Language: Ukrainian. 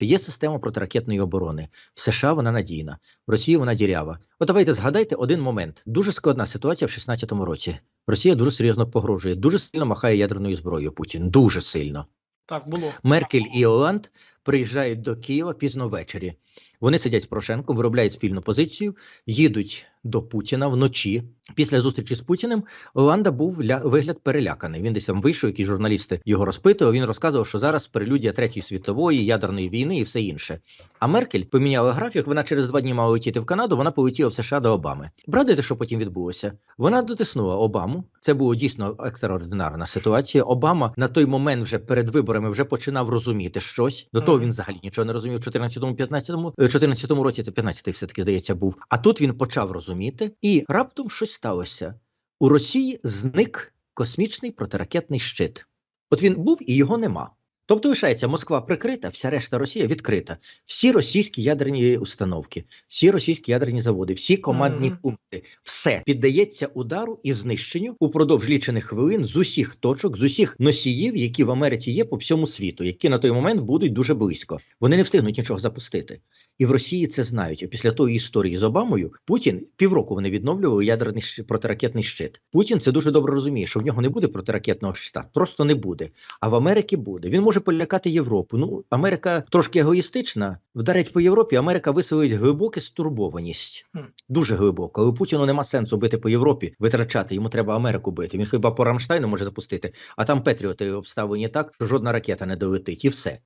Є система протиракетної оборони. В США вона надійна, в Росії вона дірява. От давайте згадайте один момент. Дуже складна ситуація в 16-му році. Росія дуже серйозно погрожує, дуже сильно махає ядерною зброєю Путін. Дуже сильно. Так, було. Меркель і Оланд приїжджають до Києва пізно ввечері. Вони сидять з Порошенком, виробляють спільну позицію, їдуть до Путіна вночі. Після зустрічі з Путіним Оланда був ля... вигляд переляканий. Він десь там вийшов, які журналісти його розпитували. Він розказував, що зараз прелюдія третьої світової ядерної війни і все інше. А Меркель поміняла графік. Вона через два дні мала летіти в Канаду. Вона полетіла в США до Обами. Брадите, що потім відбулося? Вона дотиснула Обаму. Це було дійсно екстраординарна ситуація. Обама на той момент вже перед виборами вже починав розуміти щось. До того. Він взагалі нічого не розумів. в 14-му, 15-му, е, 14-му році це 15-й все-таки здається був. А тут він почав розуміти, і раптом щось сталося. У Росії зник космічний протиракетний щит. От він був і його нема. Тобто лишається Москва прикрита, вся решта Росія відкрита. Всі російські ядерні установки, всі російські ядерні заводи, всі командні Мгм. пункти, все піддається удару і знищенню упродовж лічених хвилин з усіх точок, з усіх носіїв, які в Америці є по всьому світу, які на той момент будуть дуже близько. Вони не встигнуть нічого запустити. І в Росії це знають. І після тої історії з Обамою Путін півроку вони відновлювали ядерний протиракетний щит. Путін це дуже добре розуміє, що в нього не буде протиракетного щита, просто не буде. А в Америці буде. Він може полякати Європу. Ну, Америка трошки егоїстична. Вдарить по Європі. Америка виселить глибоку стурбованість. Дуже глибоко. Але Путіну нема сенсу бити по Європі, витрачати. Йому треба Америку бити. Він хіба по Рамштайну може запустити, а там Петріоти обставлені так, що жодна ракета не долетить, і все.